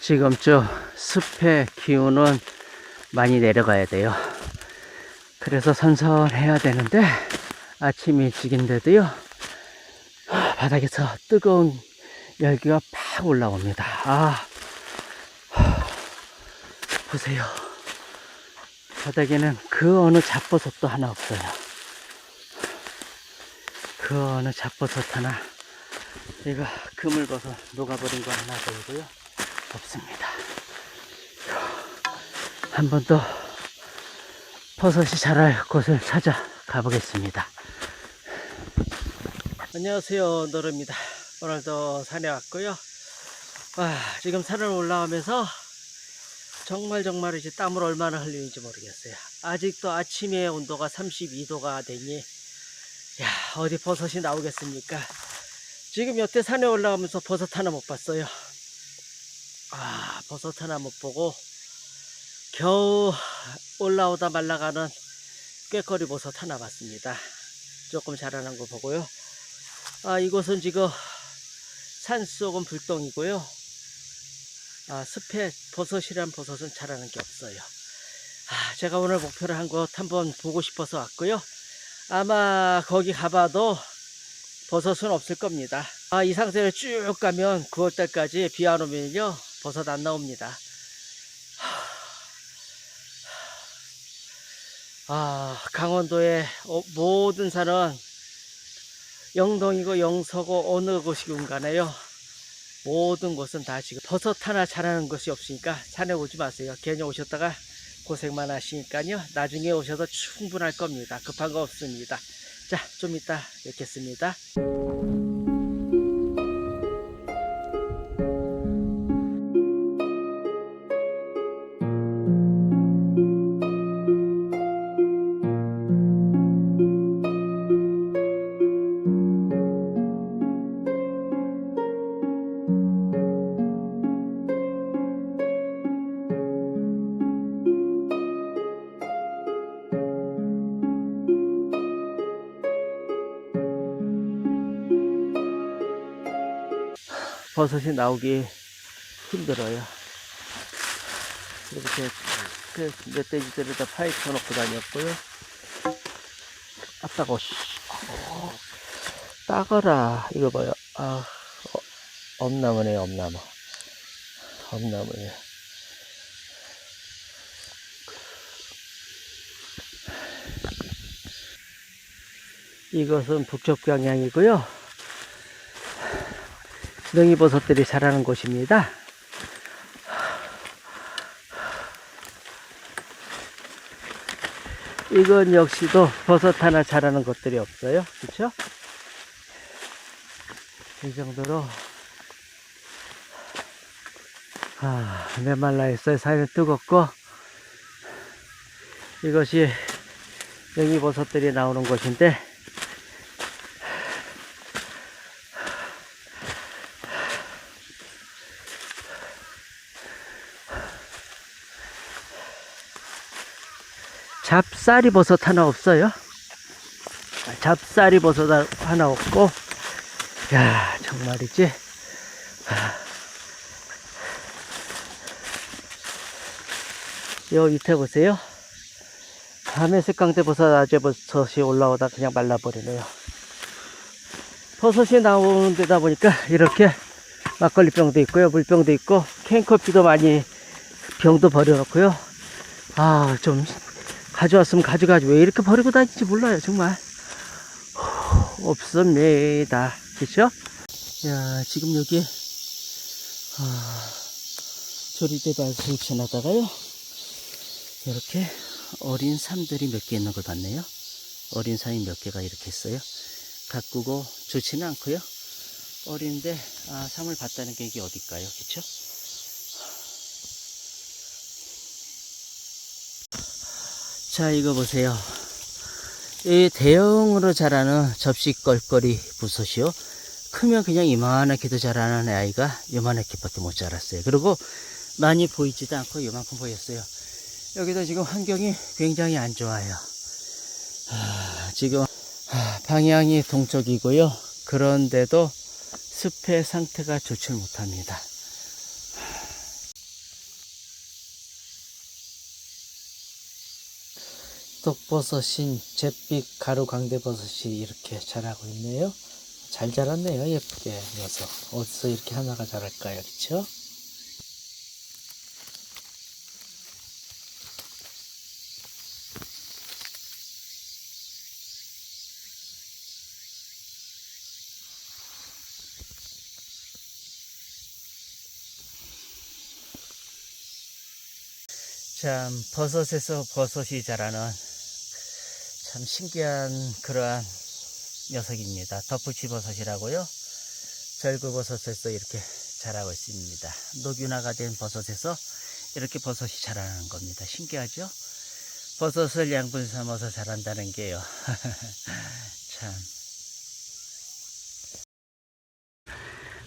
지금쯤 숲의 기운은 많이 내려가야 돼요. 그래서 선선해야 되는데 아침 일찍인데도요 아, 바닥에서 뜨거운 열기가 팍 올라옵니다. 아 하, 보세요. 바닥에는 그 어느 잡버섯도 하나 없어요. 그 어느 잡버섯 하나 이거 그물버섯 녹아버린 거 하나 보이고요 없습니다. 한 번 더 버섯이 자랄 곳을 찾아 가보겠습니다. 안녕하세요 노르입니다. 오늘도 산에 왔고요. 와, 지금 산을 올라오면서 정말 정말 이제 땀을 얼마나 흘리는지 모르겠어요. 아직도 아침에 온도가 32도가 되니 야 어디 버섯이 나오겠습니까? 지금 여태 산에 올라오면서 버섯 하나 못 봤어요. 아 버섯 하나 못 보고 겨우 올라오다 말라가는 꾀거리 버섯 하나 봤습니다. 조금 자라난 거 보고요. 아 이곳은 지금 산속은 불똥이고요. 아, 숲에 버섯이란 버섯은 자라는 게 없어요. 아, 제가 오늘 목표를 한 곳 한번 보고 싶어서 왔고요. 아마 거기 가봐도 버섯은 없을 겁니다. 아, 이 상태로 쭉 가면 9월달까지 비 안 오면요, 버섯 안 나옵니다. 아, 강원도의 어, 모든 산은 영동이고 영서고 어느 곳이군 간에요. 모든 곳은 다 지금 버섯 하나 자라는 것이 없으니까 산에 오지 마세요. 괜히 오셨다가 고생만 하시니까요. 나중에 오셔도 충분할 겁니다. 급한 거 없습니다. 자, 좀 이따 뵙겠습니다. 버섯이 나오기 힘들어요. 이렇게 그 멧돼지들에다 파헤쳐 놓고 다녔고요. 아따고 씨. 어, 따거라 이거 봐요. 아 어, 엄나무네 엄나무. 엄나무예. 이것은 북쪽 방향이고요. 능이버섯들이 자라는 곳입니다. 이건 역시도 버섯 하나 자라는 것들이 없어요. 그렇죠? 이 정도로 아, 메말라 있어요. 사이는 뜨겁고 이것이 능이버섯들이 나오는 곳인데 잡쌀이 버섯 하나 없어요. 잡쌀이 버섯 하나 없고, 야 정말이지. 아. 요 밑에 보세요. 밤에색 강대 버섯, 아재 버섯이 올라오다 그냥 말라버리네요. 버섯이 나오는 데다 보니까 이렇게 막걸리 병도 있고요, 물병도 있고, 캔커피도 많이 병도 버려놓고요. 아, 좀 가져왔으면 가져가지. 왜 이렇게 버리고 다니는지 몰라요 정말. 후, 없습니다. 그쵸? 야 지금 여기 아, 조리대 밭을 지나다가요. 이렇게 어린 삶들이 몇 개 있는 걸 봤네요. 어린 삶이 몇 개가 이렇게 있어요. 가꾸고 좋지는 않고요. 어린데 아, 삶을 봤다는 게 이게 어딜까요? 그쵸? 자 이거 보세요. 이 대형으로 자라는 접시 껄거리 부섯이요. 크면 그냥 이만하게도 자라는 아이가 요만하게밖에 못 자랐어요. 그리고 많이 보이지도 않고 요만큼 보였어요. 여기도 지금 환경이 굉장히 안 좋아요. 아, 지금 아, 방향이 동쪽이고요. 그런데도 숲의 상태가 좋지 못합니다 백독버섯인 잿빛 가루 광대버섯이 이렇게 자라고 있네요. 잘 자랐네요. 예쁘게 녀석. 어디서 이렇게 하나가 자랄까요? 그쵸? 참 버섯에서 버섯이 자라는 참 신기한 그러한 녀석입니다. 덮부치 버섯이라고요. 절구버섯에서 이렇게 자라고 있습니다. 녹균화가 된 버섯에서 이렇게 버섯이 자라는 겁니다. 신기하죠? 버섯을 양분 삼아서 자란다는 게요. 참.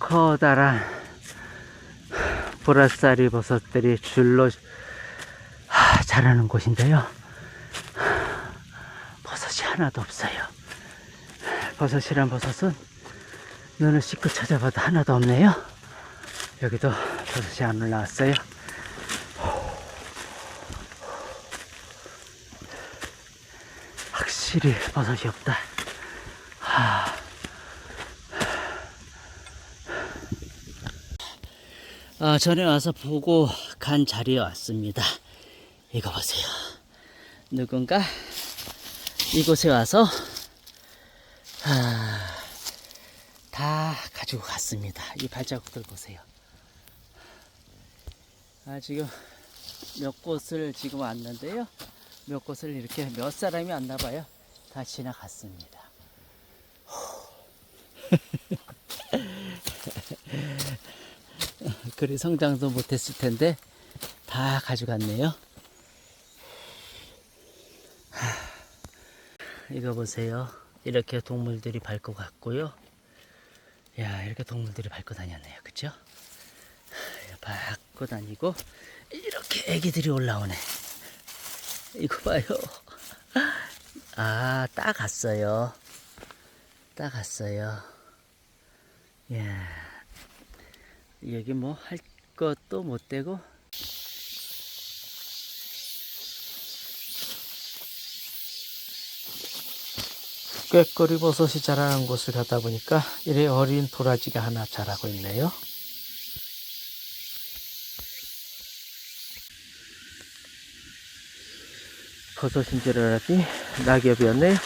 커다란 보라쌀이 버섯들이 줄로 하, 자라는 곳인데요. 하나도 없어요. 버섯이란 버섯은 눈을 씻고 찾아봐도 하나도 없네요. 여기도 버섯이 안 올라왔어요. 확실히 버섯이 없다. 하. 아, 전에 와서 보고 간 자리에 왔습니다. 이거 보세요. 누군가 이곳에 와서 아, 다 가지고 갔습니다. 이 발자국들 보세요. 아, 지금 몇 곳을 지금 왔는데요. 몇 곳을 이렇게 몇 사람이 왔나 봐요. 다 지나갔습니다. 그리 성장도 못했을 텐데 다 가져갔네요. 이거 보세요. 이렇게 동물들이 밟고 갔고요. 야, 이렇게 동물들이 밟고 다녔네요. 그쵸? 하, 밟고 다니고, 이렇게 애기들이 올라오네. 이거 봐요. 아, 따갔어요. 따갔어요. 야. 여기 뭐 할 것도 못 되고 꾀꼬리 버섯이 자라는 곳을 가다 보니까 이래 어린 도라지가 하나 자라고 있네요. 버섯인 줄 알았더니 낙엽이었네요.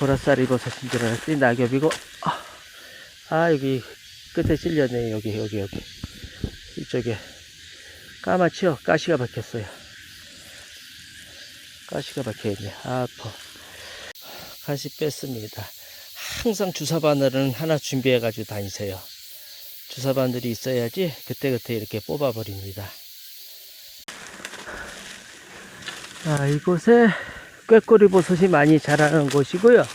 보라쌀이 버섯인 줄 알았더니 낙엽이고 아, 아 여기 끝에 찔렸네. 여기 여기 여기. 이쪽에 까맣죠 가시가 박혔어요. 가시가 박혀있네. 아파 가시 뺐습니다. 항상 주사 바늘은 하나 준비해 가지고 다니세요. 주사 바늘이 있어야지 그때그때 이렇게 뽑아 버립니다. 아 이곳에 꾀꼬리 버섯이 많이 자라는 곳이고요.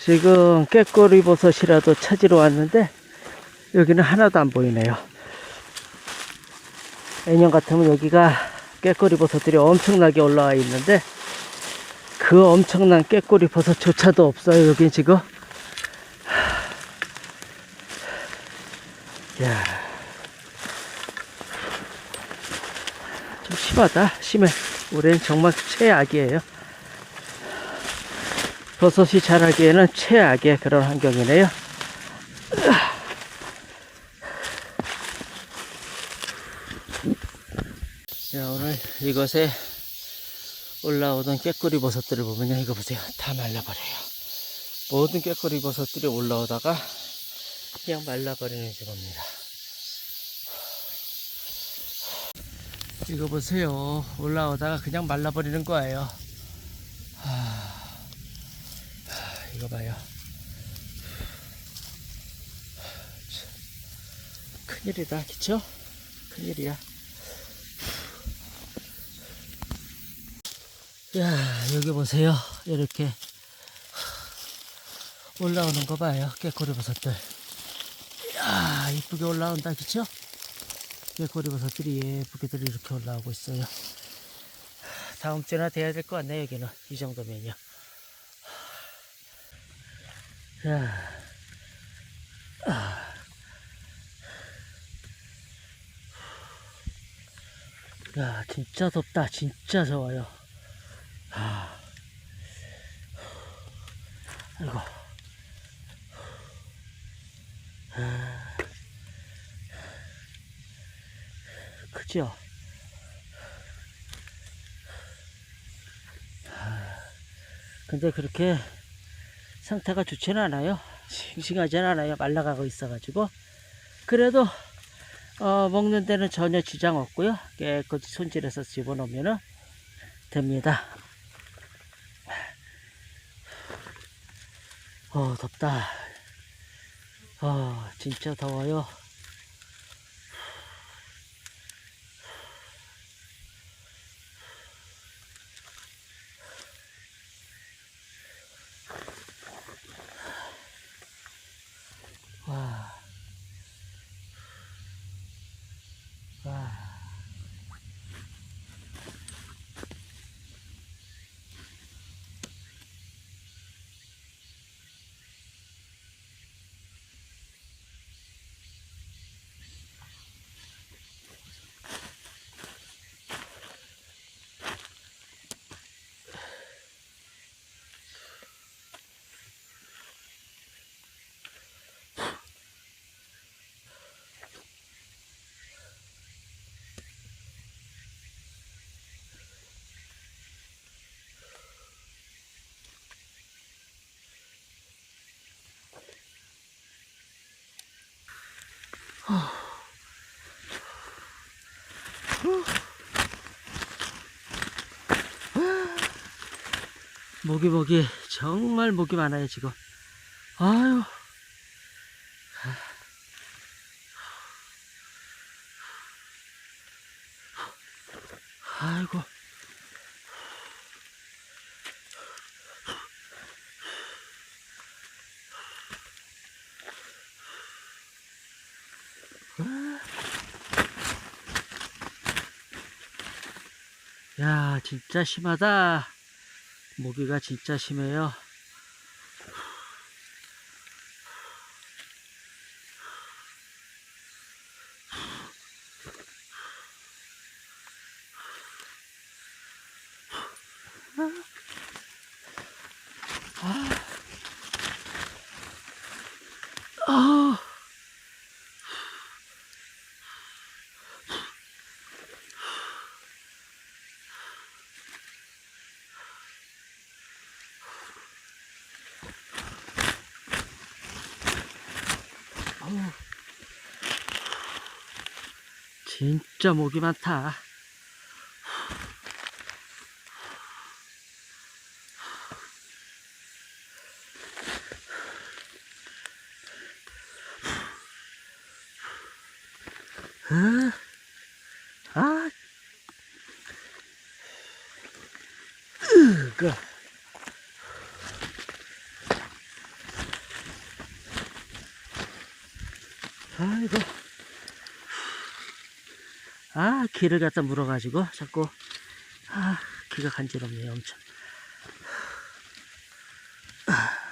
지금 꾀꼬리 버섯이라도 찾으러 왔는데 여기는 하나도 안 보이네요. 내년 같으면 여기가 깨꼬리 버섯들이 엄청나게 올라와 있는데 그 엄청난 깨꼬리 버섯조차도 없어요. 여기 지금. 야, 좀 심하다. 심해. 올해는 정말 최악이에요. 버섯이 자라기에는 최악의 그런 환경이네요. 자, 오늘 이것에 올라오던 깨꼬리 버섯들을 보면요. 이거 보세요. 다 말라버려요. 모든 깨꼬리 버섯들이 올라오다가 그냥 말라버리는 겁니다. 이거 보세요. 올라오다가 그냥 말라버리는 거예요. 이거 봐요. 참, 큰일이다. 그쵸? 큰일이야. 야, 여기 보세요. 이렇게 올라오는 거 봐요. 깨꼬리 버섯들. 야, 이쁘게 올라온다. 그쵸? 깨꼬리 버섯들이 예쁘게들 이렇게 올라오고 있어요. 다음 주나 돼야 될 것 같네, 여기는. 이 정도면요. 야. 아. 야, 진짜 덥다. 진짜 더워요. 아이고. 아, 크죠? 아, 근데 그렇게 상태가 좋지는 않아요. 싱싱하지는 않아요. 말라가고 있어가지고. 그래도, 어, 먹는 데는 전혀 지장 없고요. 깨끗이 손질해서 집어넣으면 됩니다. 어, 덥다. 어, 진짜 더워요. 와. 와. 모기 모기 정말 모기 많아요 지금. 아유. 아이고. 야 진짜 심하다 모기가 진짜 심해요. 진짜 목이 많다. 아, 귀를 갖다 물어가지고 자꾸 아, 귀가 간지럽네요 엄청 아.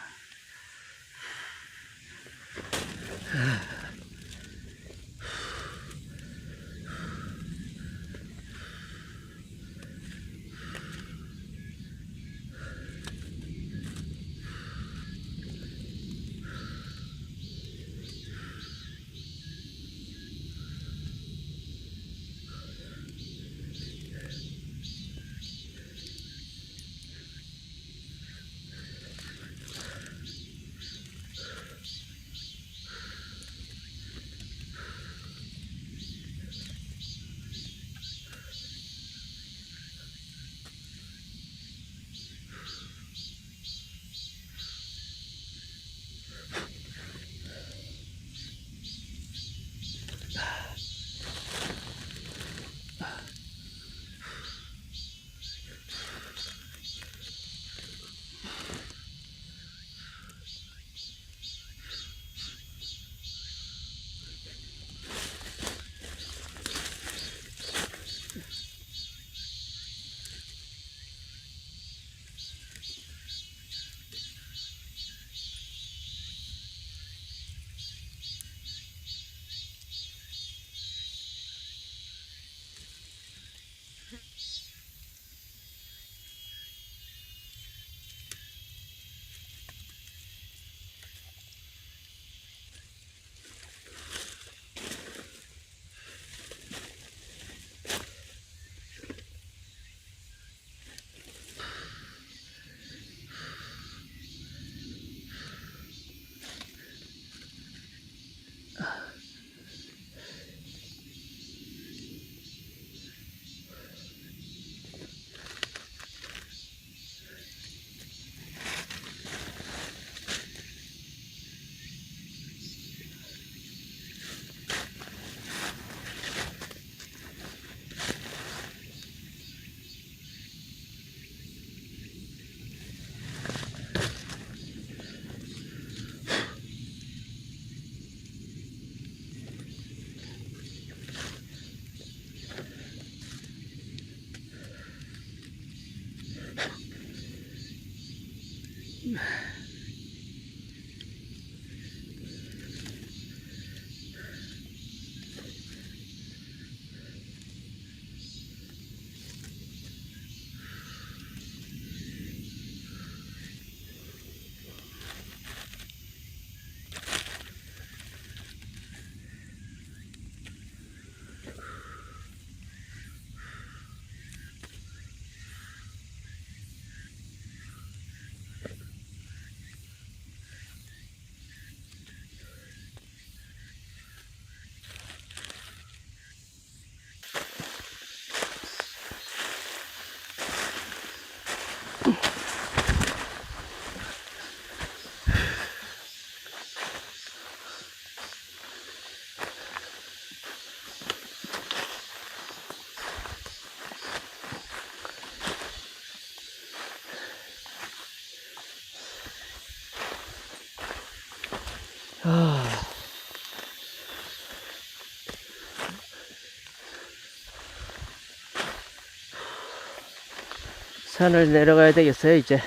산을 내려가야 되겠어요, 이제.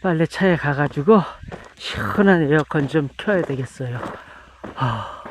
빨리 차에 가가지고 시원한 에어컨 좀 켜야 되겠어요. 아.